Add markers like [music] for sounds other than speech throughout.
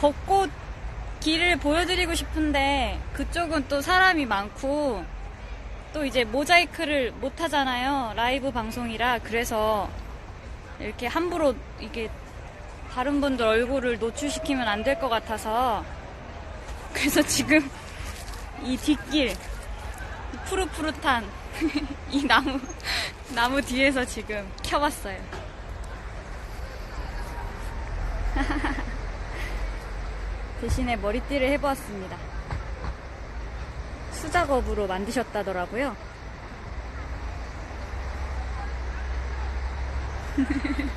벚꽃 길을 보여드리고 싶은데 그쪽은 또 사람이 많고 또 이제 모자이크를 못 하잖아요. 라이브 방송이라 그래서 이렇게 함부로 이게 다른 분들 얼굴을 노출시키면 안 될 것 같아서 [laughs] 그래서 지금 이 뒷길 이 푸릇푸릇한 [laughs] 이 나무 나무 뒤에서 지금 켜봤어요. [laughs] 대신에 머리띠를 해보았습니다. 수작업으로 만드셨다더라고요. [laughs]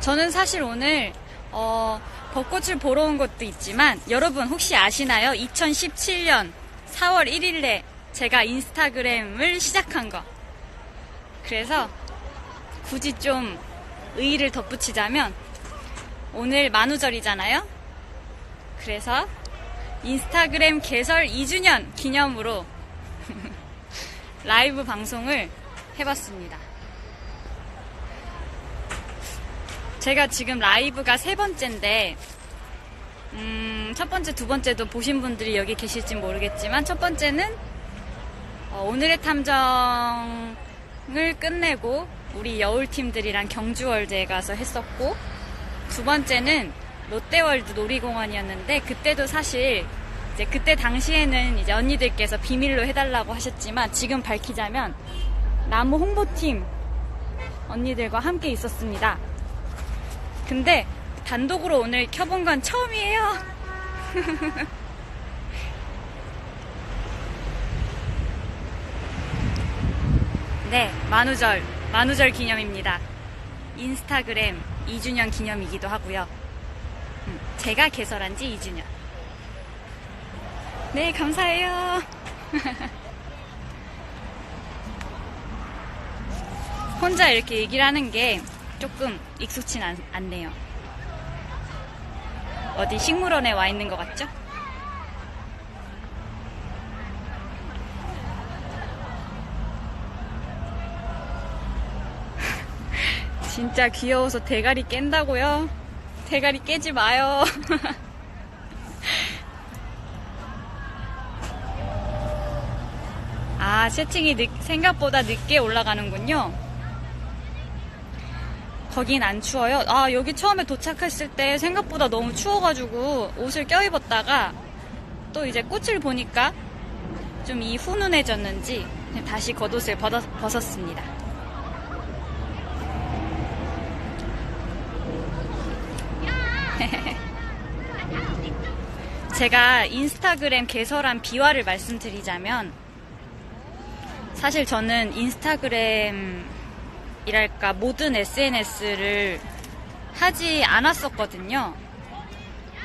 저는 사실 오늘 어, 벚꽃을 보러 온 것도 있지만 여러분 혹시 아시나요? 2017년 4월 1일에 제가 인스타그램을 시작한 거. 그래서 굳이 좀 의의를 덧붙이자면 오늘 만우절이잖아요? 그래서 인스타그램 개설 2주년 기념으로 [laughs] 라이브 방송을 해봤습니다. 제가 지금 라이브가 세 번째인데, 음, 첫 번째, 두 번째도 보신 분들이 여기 계실지 모르겠지만, 첫 번째는 어, 오늘의 탐정을 끝내고 우리 여울팀들이랑 경주월드에 가서 했었고, 두 번째는 롯데월드 놀이공원이었는데 그때도 사실 이제 그때 당시에는 이제 언니들께서 비밀로 해달라고 하셨지만 지금 밝히자면 나무 홍보팀 언니들과 함께 있었습니다. 근데 단독으로 오늘 켜본 건 처음이에요. [laughs] 네, 만우절, 만우절 기념입니다. 인스타그램 2주년 기념이기도 하고요. 음, 제가 개설한 지 2주년. 네, 감사해요. [laughs] 혼자 이렇게 얘기를 하는 게 조금 익숙진 않, 않네요. 어디 식물원에 와 있는 것 같죠? 진짜 귀여워서 대가리 깬다고요? 대가리 깨지 마요. [laughs] 아, 채팅이 늦- 생각보다 늦게 올라가는군요. 거긴 안 추워요. 아, 여기 처음에 도착했을 때 생각보다 너무 추워가지고 옷을 껴입었다가 또 이제 꽃을 보니까 좀 이 훈훈해졌는지 다시 겉옷을 벗었, 벗었습니다. 제가 인스타그램 개설한 비화를 말씀드리자면 사실 저는 인스타그램이랄까 모든 SNS를 하지 않았었거든요.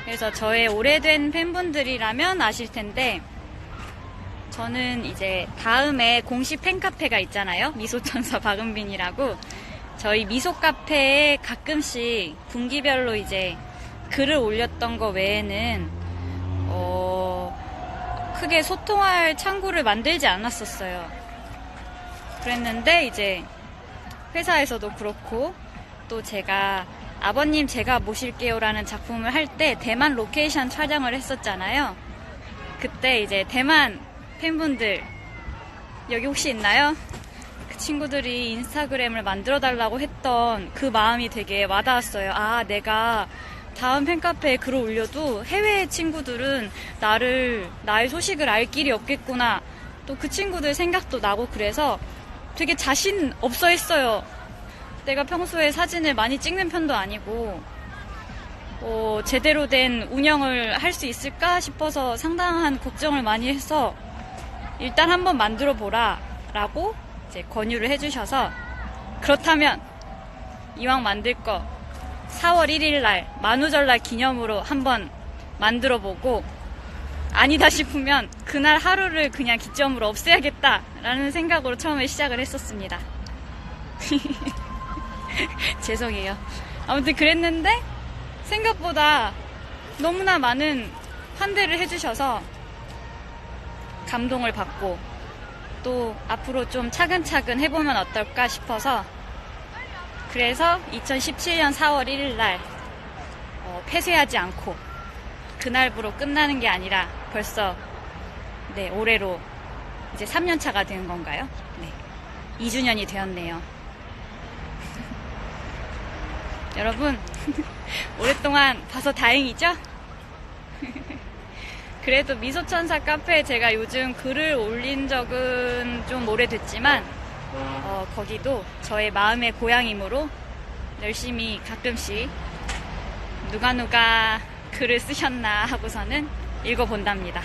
그래서 저의 오래된 팬분들이라면 아실 텐데 저는 이제 다음에 공식 팬카페가 있잖아요. 미소천사 박은빈이라고 저희 미소 카페에 가끔씩 분기별로 이제 글을 올렸던 거 외에는 어, 크게 소통할 창구를 만들지 않았었어요. 그랬는데 이제 회사에서도 그렇고 또 제가 아버님 제가 모실게요라는 작품을 할 때 대만 로케이션 촬영을 했었잖아요. 그때 이제 대만 팬분들 여기 혹시 있나요? 그 친구들이 인스타그램을 만들어 달라고 했던 그 마음이 되게 와닿았어요. 아, 내가 다음 팬카페에 글을 올려도 해외 친구들은 나를, 나의 소식을 알 길이 없겠구나. 또 그 친구들 생각도 나고 그래서 되게 자신 없어 했어요. 내가 평소에 사진을 많이 찍는 편도 아니고, 어, 제대로 된 운영을 할 수 있을까 싶어서 상당한 걱정을 많이 해서 일단 한번 만들어 보라 라고 이제 권유를 해주셔서 그렇다면 이왕 만들 거 4월 1일 날 만우절날 기념으로 한번 만들어 보고 아니다 싶으면 그날 하루를 그냥 기점으로 없애야겠다라는 생각으로 처음에 시작을 했었습니다. [laughs] 죄송해요. 아무튼 그랬는데 생각보다 너무나 많은 환대를 해주셔서 감동을 받고 또 앞으로 좀 차근차근 해보면 어떨까 싶어서 그래서 2017년 4월 1일 날 어, 폐쇄하지 않고 그날부로 끝나는 게 아니라 벌써 네, 올해로 이제 3년 차가 된 건가요? 네. 2주년이 되었네요. [laughs] 여러분, [laughs] 오랫동안 봐서 다행이죠? [laughs] 그래도 미소천사 카페에 제가 요즘 글을 올린 적은 좀 오래됐지만, 어, 거기도 저의 마음의 고향이므로 열심히 가끔씩 누가 누가 글을 쓰셨나 하고서는 읽어본답니다.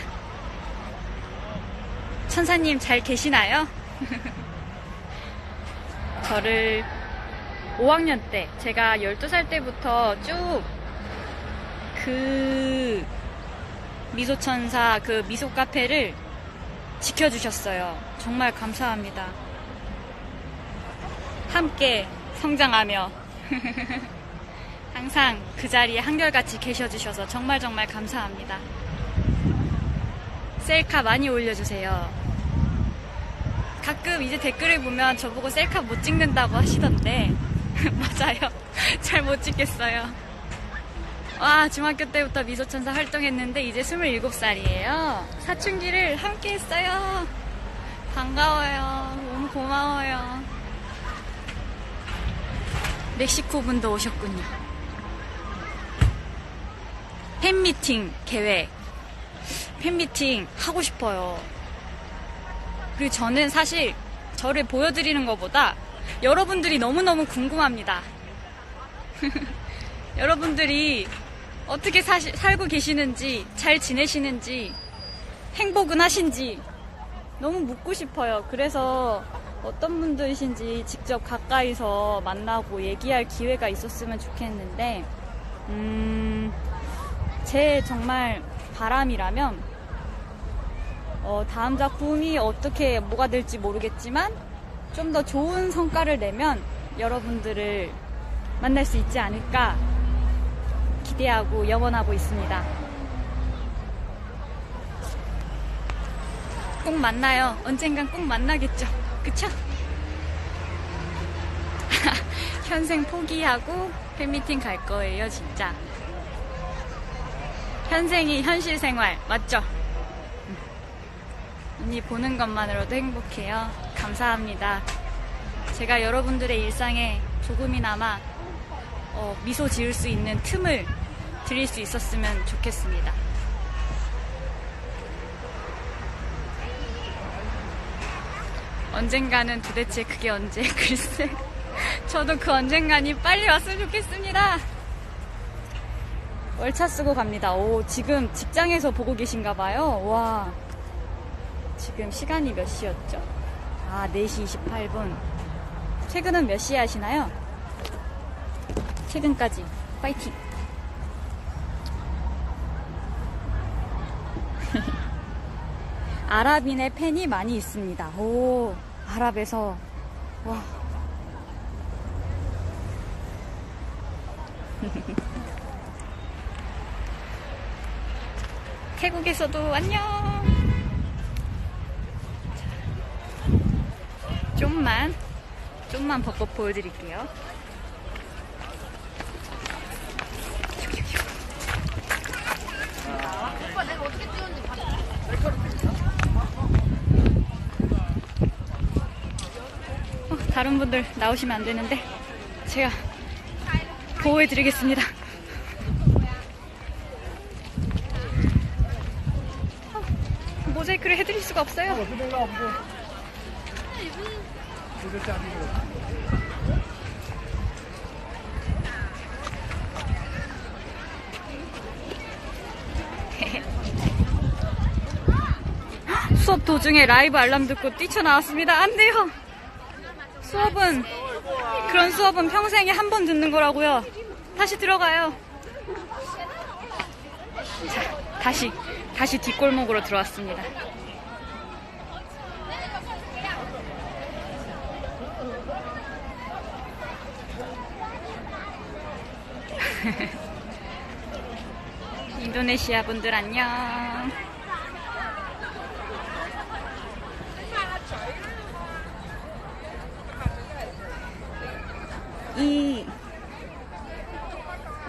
천사님 잘 계시나요? [laughs] 저를 5학년 때, 제가 12살 때부터 쭉 그 미소천사 그 미소 카페를 지켜주셨어요. 정말 감사합니다. 함께 성장하며 [laughs] 항상 그 자리에 한결같이 계셔주셔서 정말 정말 감사합니다. 셀카 많이 올려주세요. 가끔 이제 댓글을 보면 저보고 셀카 못 찍는다고 하시던데 [laughs] 맞아요. [laughs] 잘 못 찍겠어요. 와 중학교 때부터 미소천사 활동했는데 이제 27살이에요. 사춘기를 함께 했어요. 반가워요. 너무 고마워요. 멕시코 분도 오셨군요. 팬미팅 계획. 팬미팅 하고 싶어요. 그리고 저는 사실 저를 보여드리는 것보다 여러분들이 너무너무 궁금합니다. [laughs] 여러분들이 어떻게 사시, 살고 계시는지, 잘 지내시는지, 행복은 하신지 너무 묻고 싶어요. 그래서 어떤 분들이신지 직접 가까이서 만나고 얘기할 기회가 있었으면 좋겠는데, 음, 제 정말 바람이라면, 어, 다음 작품이 어떻게 뭐가 될지 모르겠지만, 좀 더 좋은 성과를 내면 여러분들을 만날 수 있지 않을까 기대하고 염원하고 있습니다. 꼭 만나요. 언젠간 꼭 만나겠죠. 그쵸? [laughs] 현생 포기하고 팬미팅 갈 거예요, 진짜. 현생이 현실 생활, 맞죠? 언니 보는 것만으로도 행복해요. 감사합니다. 제가 여러분들의 일상에 조금이나마 어, 미소 지을 수 있는 틈을 드릴 수 있었으면 좋겠습니다. 언젠가는 도대체 그게 언제? [laughs] 글쎄. 저도 그 언젠간이 빨리 왔으면 좋겠습니다. 월차 쓰고 갑니다. 오, 지금 직장에서 보고 계신가 봐요. 와. 지금 시간이 몇 시였죠? 아, 4시 28분. 퇴근은 몇 시에 하시나요? 퇴근까지 파이팅! 아랍인의 팬이 많이 있습니다. 오, 아랍에서, 와. [laughs] 태국에서도 안녕! 좀만, 좀만 벚꽃 보여드릴게요. 다른 분들 나오시면 안 되는데 제가 보호해 드리겠습니다. 어, 모자이크를 해드릴 수가 없어요. [laughs] 수업 도중에 라이브 알람 듣고 뛰쳐나왔습니다. 안 돼요. 수업은 그런 수업은 평생에 한 번 듣는 거라고요. 다시 들어가요. 자, 다시 다시 뒷골목으로 들어왔습니다. [laughs] 인도네시아 분들 안녕. 이,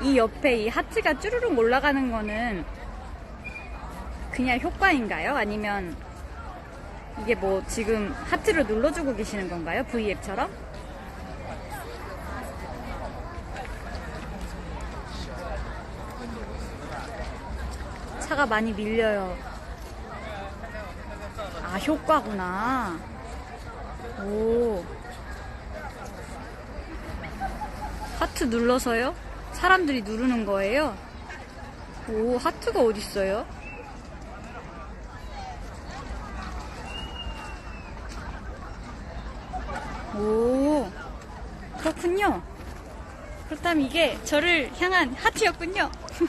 이 옆에 이 하트가 쭈르륵 올라가는 거는 그냥 효과인가요? 아니면 이게 뭐 지금 하트를 눌러주고 계시는 건가요? V앱처럼? 차가 많이 밀려요. 아, 효과구나. 오. 하트 눌러서요? 사람들이 누르는 거예요? 오, 하트가 어딨어요? 오, 그렇군요. 그렇다면 이게 저를 향한 하트였군요. [laughs]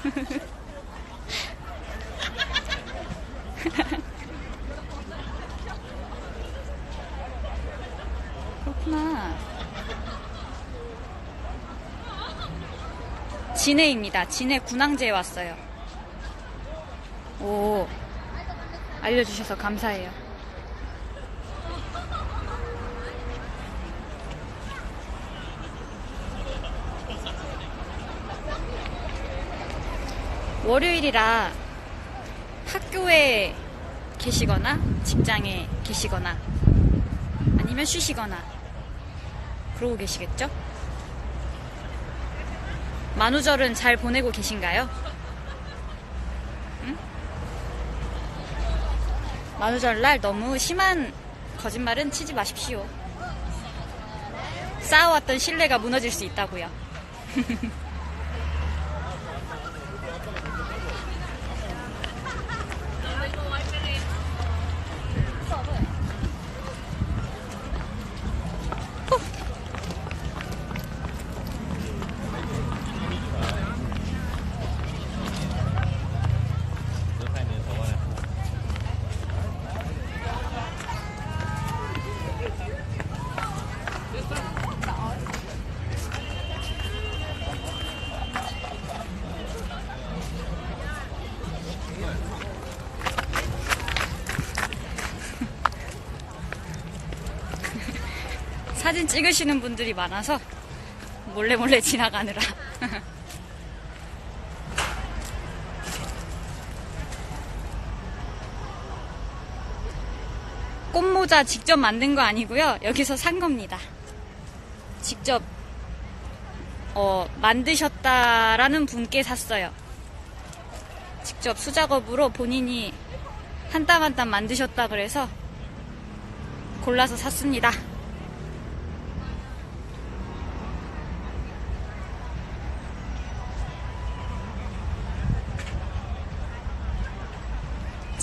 그렇구나. 진해입니다. 진해 군항제에 왔어요. 오, 알려주셔서 감사해요. 월요일이라 학교에 계시거나 직장에 계시거나 아니면 쉬시거나 그러고 계시겠죠? 만우절은 잘 보내고 계신가요? 응? 만우절 날 너무 심한 거짓말은 치지 마십시오. 쌓아왔던 신뢰가 무너질 수 있다고요. [laughs] 사진 찍으시는 분들이 많아서 몰래 몰래 지나가느라. [laughs] 꽃모자 직접 만든 거 아니고요. 여기서 산 겁니다. 직접 어, 만드셨다라는 분께 샀어요. 직접 수작업으로 본인이 한 땀 한 땀 만드셨다 그래서 골라서 샀습니다.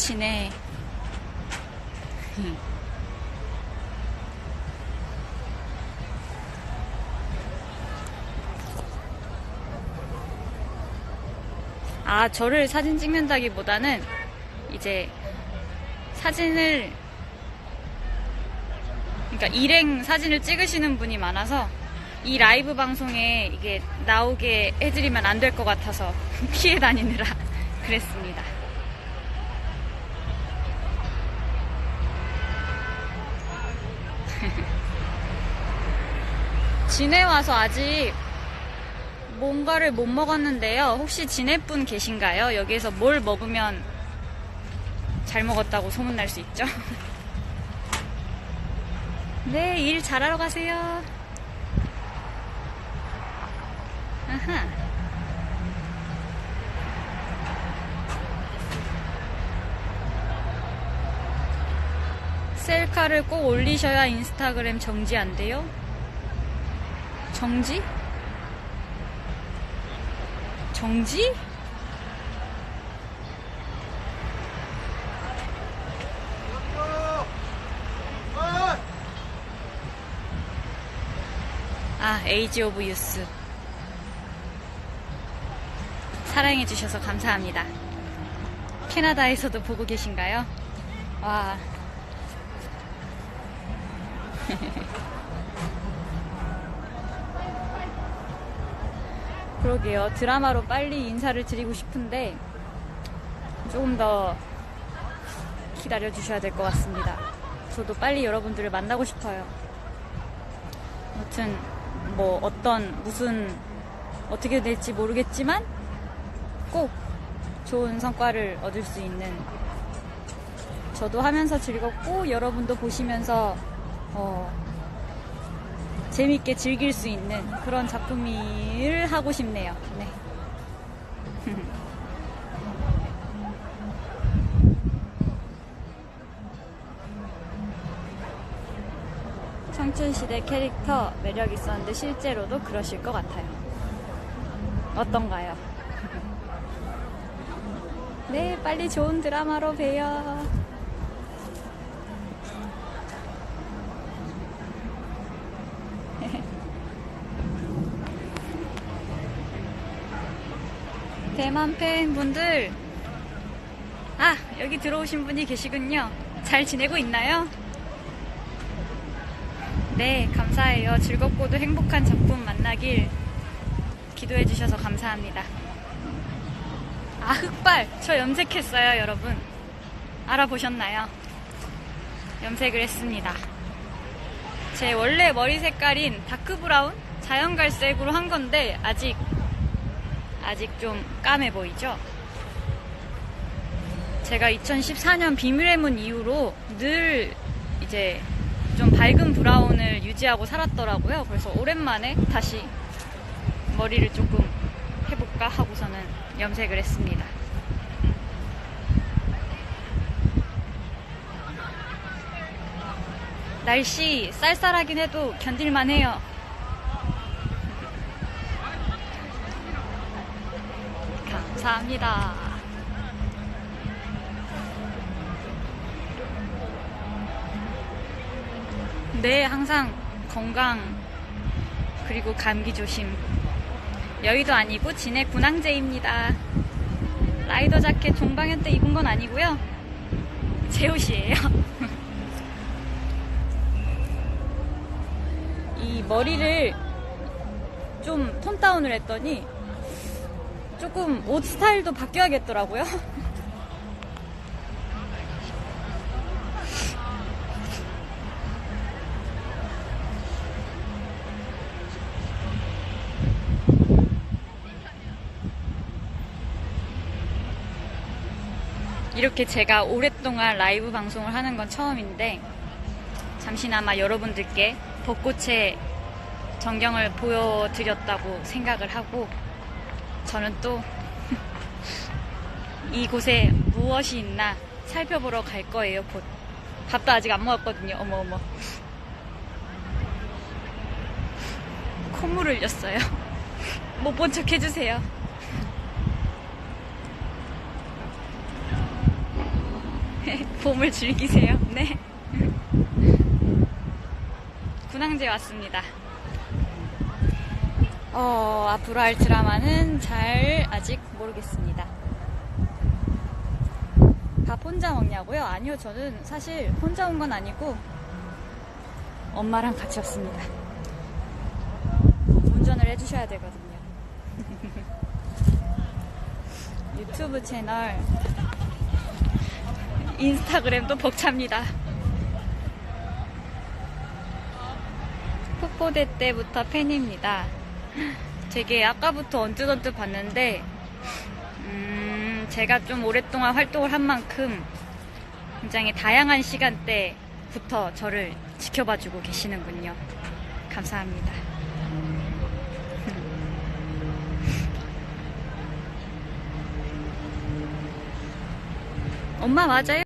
지네. 아, 저를 사진 찍는다기보다는 이제 사진을 그러니까 일행 사진을 찍으시는 분이 많아서 이 라이브 방송에 이게 나오게 해드리면 안 될 것 같아서 [laughs] 피해 다니느라 [laughs] 그랬습니다. 진해 와서 아직 뭔가를 못 먹었는데요. 혹시 진해분 계신가요? 여기에서 뭘 먹으면 잘 먹었다고 소문날 수 있죠? [laughs] 네, 일 잘하러 가세요. 아하. 셀카를 꼭 올리셔야 인스타그램 정지 안 돼요? 정지? 정지? 아, 에이지 오브 유스. 사랑해주셔서 감사합니다. 캐나다에서도 보고 계신가요? 와. [laughs] 그러게요. 드라마로 빨리 인사를 드리고 싶은데 조금 더 기다려 주셔야 될 것 같습니다. 저도 빨리 여러분들을 만나고 싶어요. 아무튼 뭐 어떤 무슨 어떻게 될지 모르겠지만 꼭 좋은 성과를 얻을 수 있는 저도 하면서 즐겁고 여러분도 보시면서 어, 재밌게 즐길 수 있는 그런 작품을 하고 싶네요. 네. [laughs] 청춘시대 캐릭터 매력 있었는데 실제로도 그러실 것 같아요. 어떤가요? [laughs] 네, 빨리 좋은 드라마로 봬요. 대만 팬분들, 아, 여기 들어오신 분이 계시군요. 잘 지내고 있나요? 네, 감사해요. 즐겁고도 행복한 작품 만나길 기도해 주셔서 감사합니다. 아, 흑발. 저 염색했어요, 여러분. 알아보셨나요? 염색을 했습니다. 제 원래 머리 색깔인 다크 브라운? 자연 갈색으로 한 건데, 아직, 아직 좀 까매 보이죠? 제가 2014년 비밀의 문 이후로 늘 이제 좀 밝은 브라운을 유지하고 살았더라고요. 그래서 오랜만에 다시 머리를 조금 해볼까 하고서는 염색을 했습니다. 날씨 쌀쌀하긴 해도 견딜만 해요. 감사합니다. 네, 항상 건강 그리고 감기 조심. 여의도 아니고 진해 군항제입니다. 라이더 자켓 종방현 때 입은 건 아니고요. 제 옷이에요. [laughs] 이 머리를 좀 톤 다운을 했더니 조금 옷 스타일도 바뀌어야겠더라고요. 이렇게 제가 오랫동안 라이브 방송을 하는 건 처음인데 잠시나마 여러분들께 벚꽃의 전경을 보여드렸다고 생각을 하고 저는 또 [laughs] 이곳에 무엇이 있나 살펴보러 갈 거예요 곧 밥도 아직 안 먹었거든요 어머 어머 콧물 흘렸어요 [laughs] 못 본 척 해주세요 [laughs] 봄을 즐기세요. 네. 군항제 왔습니다. 어, 앞으로 할 드라마는 잘 아직 모르겠습니다. 밥 혼자 먹냐고요? 아니요, 저는 사실 혼자 온 건 아니고 엄마랑 같이 왔습니다. 운전을 해주셔야 되거든요. [laughs] 유튜브 채널 인스타그램도 벅찹니다. 폭포대 때부터 팬입니다. 되게 아까부터 언뜻언뜻 봤는데, 음, 제가 좀 오랫동안 활동을 한 만큼 굉장히 다양한 시간대부터 저를 지켜봐주고 계시는군요. 감사합니다. [laughs] 엄마 맞아요.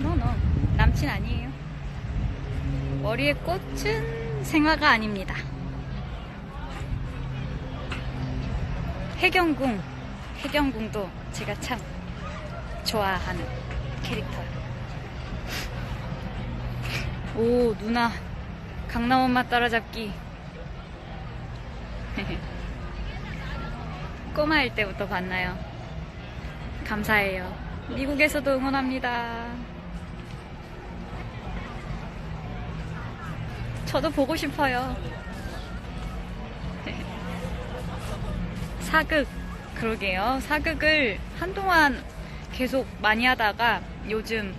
노노 남친 아니에요. 머리의 꽃은 생화가 아닙니다. 해경궁 해경궁도 제가 참 좋아하는 캐릭터예요. 오 누나 강남 엄마 따라잡기. [laughs] 꼬마일 때부터 봤나요? 감사해요. 미국에서도 응원합니다. 저도 보고 싶어요. 사극, 그러게요. 사극을 한동안 계속 많이 하다가 요즘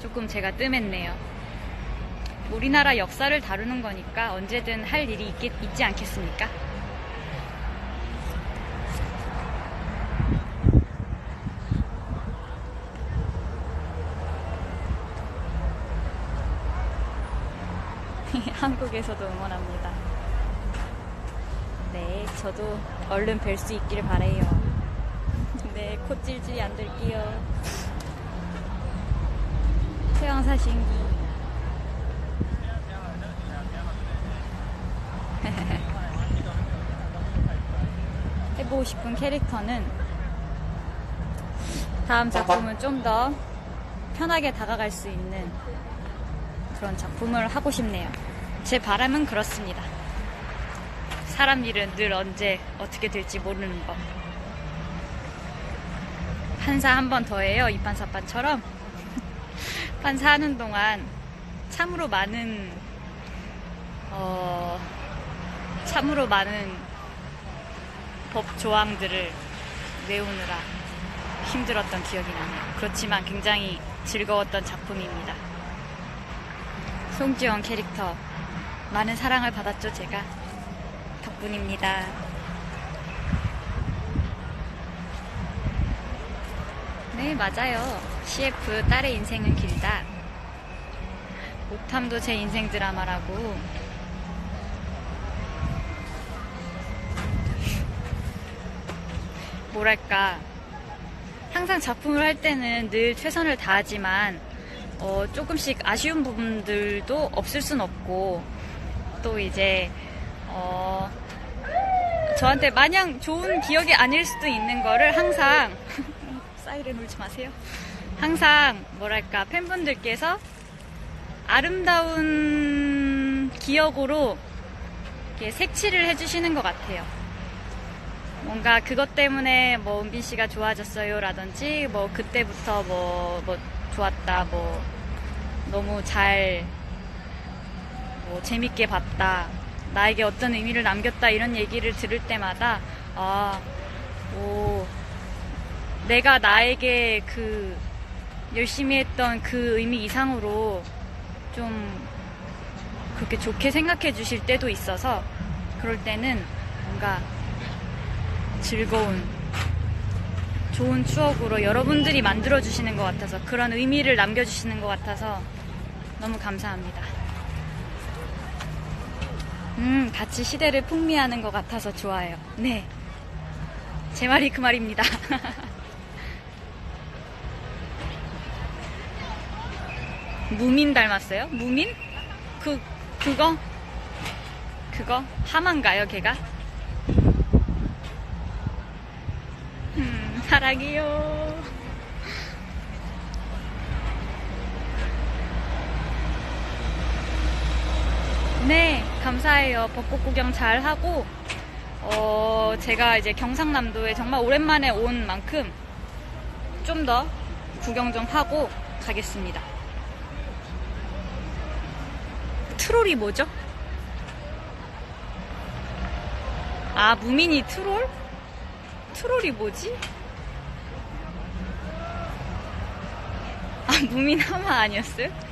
조금 제가 뜸했네요. 우리나라 역사를 다루는 거니까 언제든 할 일이 있겠, 있지 않겠습니까? 한국에서도 응원합니다. 네, 저도 얼른 뵐 수 있길 바래요. 네, 코 찔찔이 안 들게요. 태양사신기. [laughs] 해보고 싶은 캐릭터는 다음 작품은 좀 더 편하게 다가갈 수 있는 그런 작품을 하고 싶네요. 제 바람은 그렇습니다. 사람 일은 늘 언제 어떻게 될지 모르는 법. 판사 한 번 더 해요. 이판사판처럼. [laughs] 판사 하는 동안 참으로 많은, 어, 참으로 많은 법 조항들을 외우느라 힘들었던 기억이 나네요. 그렇지만 굉장히 즐거웠던 작품입니다. 송지원 캐릭터 많은 사랑을 받았죠, 제가. 덕분입니다. 네, 맞아요. CF 딸의 인생은 길다. 오탐도 제 인생 드라마라고. 뭐랄까. 항상 작품을 할 때는 늘 최선을 다하지만, 어, 조금씩 아쉬운 부분들도 없을 순 없고, 또 이제, 어, 저한테 마냥 좋은 기억이 아닐 수도 있는 거를 항상, [laughs] 사이렌 울지 마세요. 항상, 뭐랄까, 팬분들께서 아름다운 기억으로 이렇게 색칠을 해주시는 것 같아요. 뭔가 그것 때문에 뭐 은빈 씨가 좋아졌어요 라든지 뭐 그때부터 뭐, 뭐 좋았다 뭐 너무 잘 뭐 재밌게 봤다 나에게 어떤 의미를 남겼다 이런 얘기를 들을 때마다 아, 오, 내가 나에게 그 열심히 했던 그 의미 이상으로 좀 그렇게 좋게 생각해 주실 때도 있어서 그럴 때는 뭔가 즐거운 좋은 추억으로 여러분들이 만들어 주시는 것 같아서 그런 의미를 남겨 주시는 것 같아서 너무 감사합니다. 음, 같이 시대를 풍미하는 것 같아서 좋아요. 네. 제 말이 그 말입니다. [laughs] 무민 닮았어요? 무민? 그, 그거? 그거? 하만가요, 걔가? 음, 사랑해요. 네, 감사해요. 벚꽃 구경 잘 하고, 어, 제가 이제 경상남도에 정말 오랜만에 온 만큼 좀 더 구경 좀 하고 가겠습니다. 트롤이 뭐죠? 아, 무민이 트롤? 트롤이 뭐지? 아, 무민 하마 아니었어요?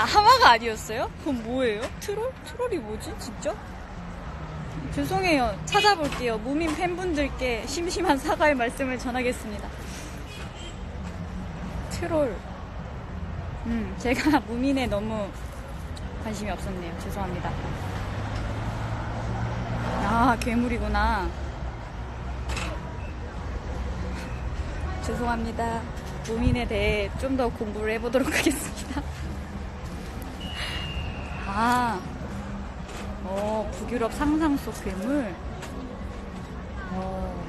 아, 하마가 아니었어요? 그럼 뭐예요? 트롤? 트롤이 뭐지? 진짜? 죄송해요. 찾아볼게요. 무민 팬분들께 심심한 사과의 말씀을 전하겠습니다. 트롤. 음, 제가 [laughs] 무민에 너무 관심이 없었네요. 죄송합니다. 아, 괴물이구나. [laughs] 죄송합니다. 무민에 대해 좀 더 공부를 해보도록 하겠습니다. 아, 어, 북유럽 상상 속 괴물. 어,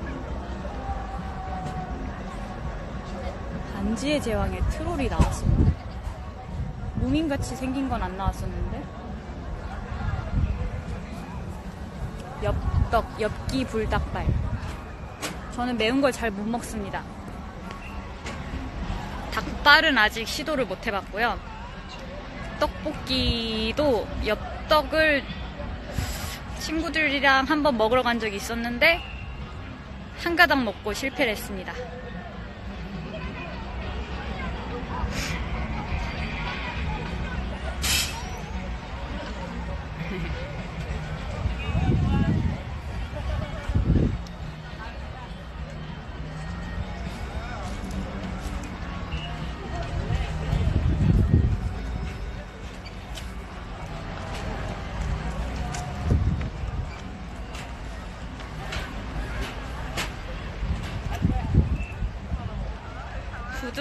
반지의 제왕에 트롤이 나왔습니다. 무민같이 생긴 건 안 나왔었는데. 엽떡, 엽기 불닭발. 저는 매운 걸 잘 못 먹습니다. 닭발은 아직 시도를 못 해봤고요. 떡볶이도 엽떡을 친구들이랑 한번 먹으러 간 적이 있었는데 한 가닥 먹고 실패를 했습니다.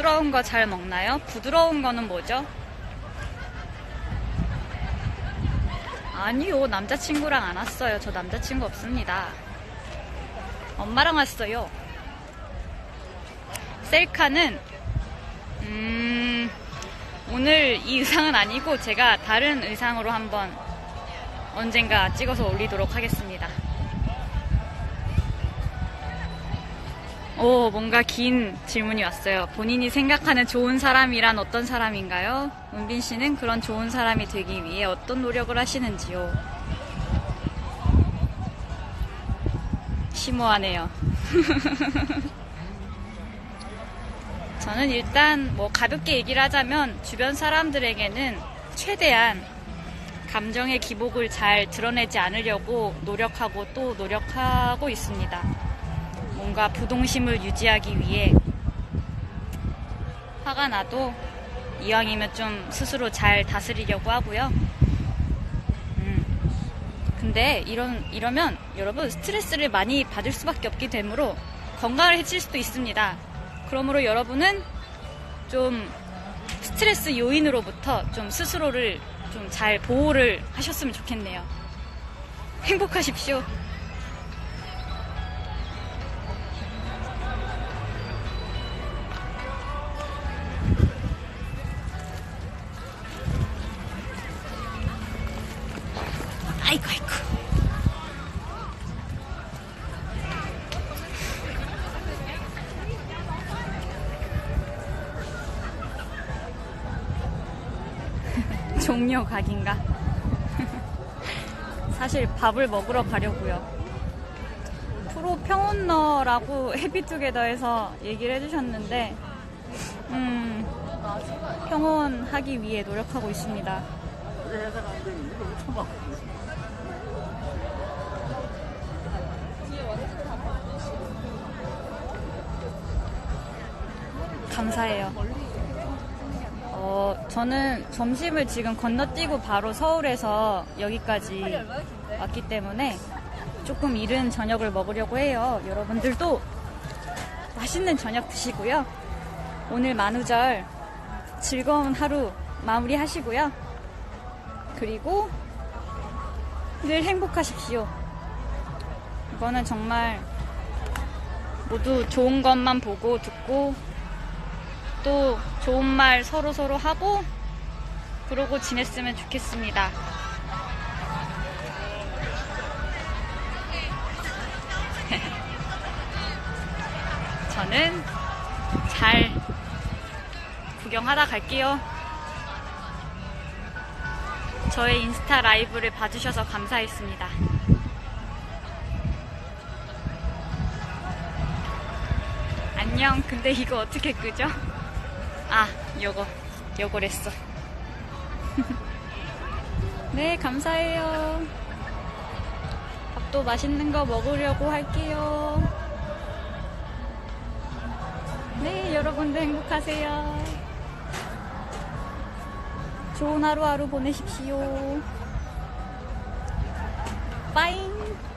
부드러운 거 잘 먹나요? 부드러운 거는 뭐죠? 아니요, 남자친구랑 안 왔어요. 저 남자친구 없습니다. 엄마랑 왔어요. 셀카는, 음, 오늘 이 의상은 아니고 제가 다른 의상으로 한번 언젠가 찍어서 올리도록 하겠습니다. 오, 뭔가 긴 질문이 왔어요. 본인이 생각하는 좋은 사람이란 어떤 사람인가요? 은빈 씨는 그런 좋은 사람이 되기 위해 어떤 노력을 하시는지요? 심오하네요. [laughs] 저는 일단 뭐 가볍게 얘기를 하자면 주변 사람들에게는 최대한 감정의 기복을 잘 드러내지 않으려고 노력하고 또 노력하고 있습니다. 뭔가 부동심을 유지하기 위해 화가 나도 이왕이면 좀 스스로 잘 다스리려고 하고요. 음. 근데 이런 이러면 여러분 스트레스를 많이 받을 수밖에 없기 되므로 건강을 해칠 수도 있습니다. 그러므로 여러분은 좀 스트레스 요인으로부터 좀 스스로를 좀 잘 보호를 하셨으면 좋겠네요. 행복하십시오. 각인가? [laughs] 사실 밥을 먹으러 가려고요. 프로 평온너라고 해피투게더에서 얘기를 해주셨는데, 음, 평온하기 위해 노력하고 있습니다. 감사해요. 어, 저는 점심을 지금 건너뛰고 바로 서울에서 여기까지 왔기 때문에 조금 이른 저녁을 먹으려고 해요. 여러분들도 맛있는 저녁 드시고요. 오늘 만우절 즐거운 하루 마무리 하시고요. 그리고 늘 행복하십시오. 이거는 정말 모두 좋은 것만 보고 듣고 또 좋은 말 서로 서로 하고 그러고 지냈으면 좋겠습니다. [laughs] 저는 잘 구경하다 갈게요. 저의 인스타 라이브를 봐주셔서 감사했습니다. 안녕. 근데 이거 어떻게 끄죠? 아, 요거. 요거랬어. [laughs] 네, 감사해요. 밥도 맛있는 거 먹으려고 할게요. 네, 여러분도 행복하세요. 좋은 하루하루 보내십시오. 빠잉.